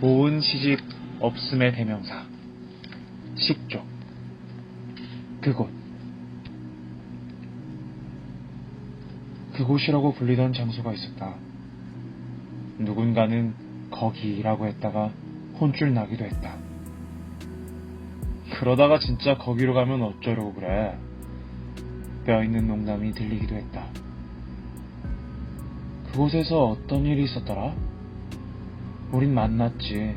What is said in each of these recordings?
보은 시집 없음의 대명사. 식족. 그곳. 그곳이라고 불리던 장소가 있었다. 누군가는 거기라고 했다가 혼쭐 나기도 했다. 그러다가 진짜 거기로 가면 어쩌려고 그래. 뼈 있는 농담이 들리기도 했다. 그곳에서 어떤 일이 있었더라? 우린 만났지.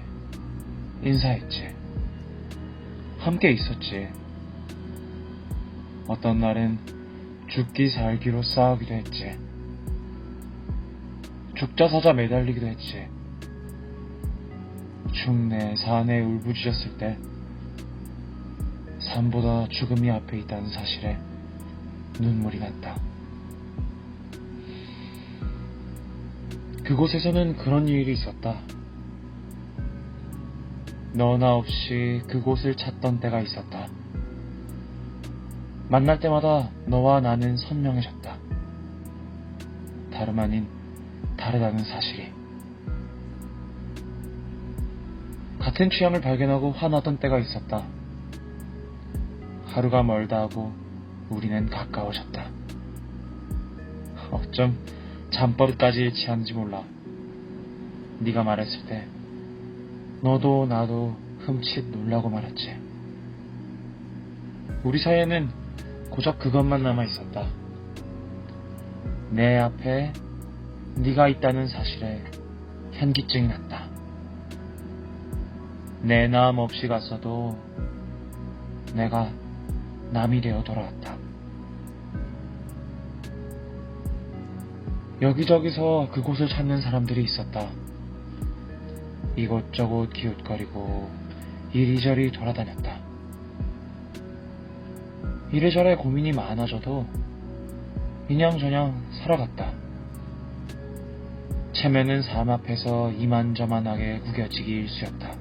인사했지. 함께 있었지. 어떤 날은 죽기 살기로 싸우기도 했지. 죽자 사자 매달리기도 했지. 죽네 산에 울부짖었을 때 삶보다 죽음이 앞에 있다는 사실에 눈물이 났다. 그곳에서는 그런 일이 있었다. 너나 없이 그곳을 찾던 때가 있었다. 만날 때마다 너와 나는 선명해졌다. 다름 아닌 다르다는 사실이. 같은 취향을 발견하고 화나던 때가 있었다. 하루가 멀다 하고 우리는 가까워졌다. 어쩜 잠버릇까지 취한지 몰라. 네가 말했을 때 너도 나도 흠칫 놀라고 말았지. 우리 사이에는 고작 그것만 남아 있었다. 내 앞에 네가 있다는 사실에 현기증이 났다. 내 남 없이 갔어도 내가 남이 되어 돌아왔다. 여기저기서 그곳을 찾는 사람들이 있었다. 이곳저곳 기웃거리고 이리저리 돌아다녔다. 이래저래 고민이 많아져도 그냥저냥 살아갔다. 체면은 삶 앞에서 이만저만하게 구겨지기 일쑤였다.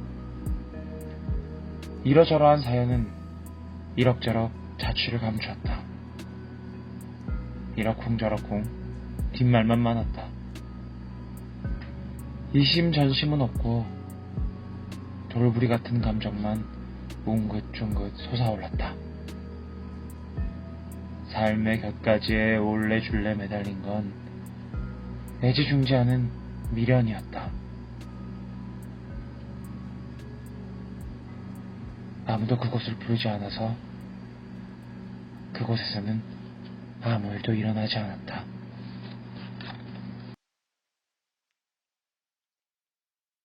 이러저러한 사연은 이럭저럭 자취를 감추었다. 이러쿵저러쿵 뒷말만 많았다. 이심전심은 없고 돌부리 같은 감정만 웅긋중긋 솟아올랐다. 삶의 곁가지에 올레줄레 매달린 건 애지중지하는 미련이었다. 아무도 그곳을 부르지 않아서 그곳에서는 아무 일도 일어나지 않았다.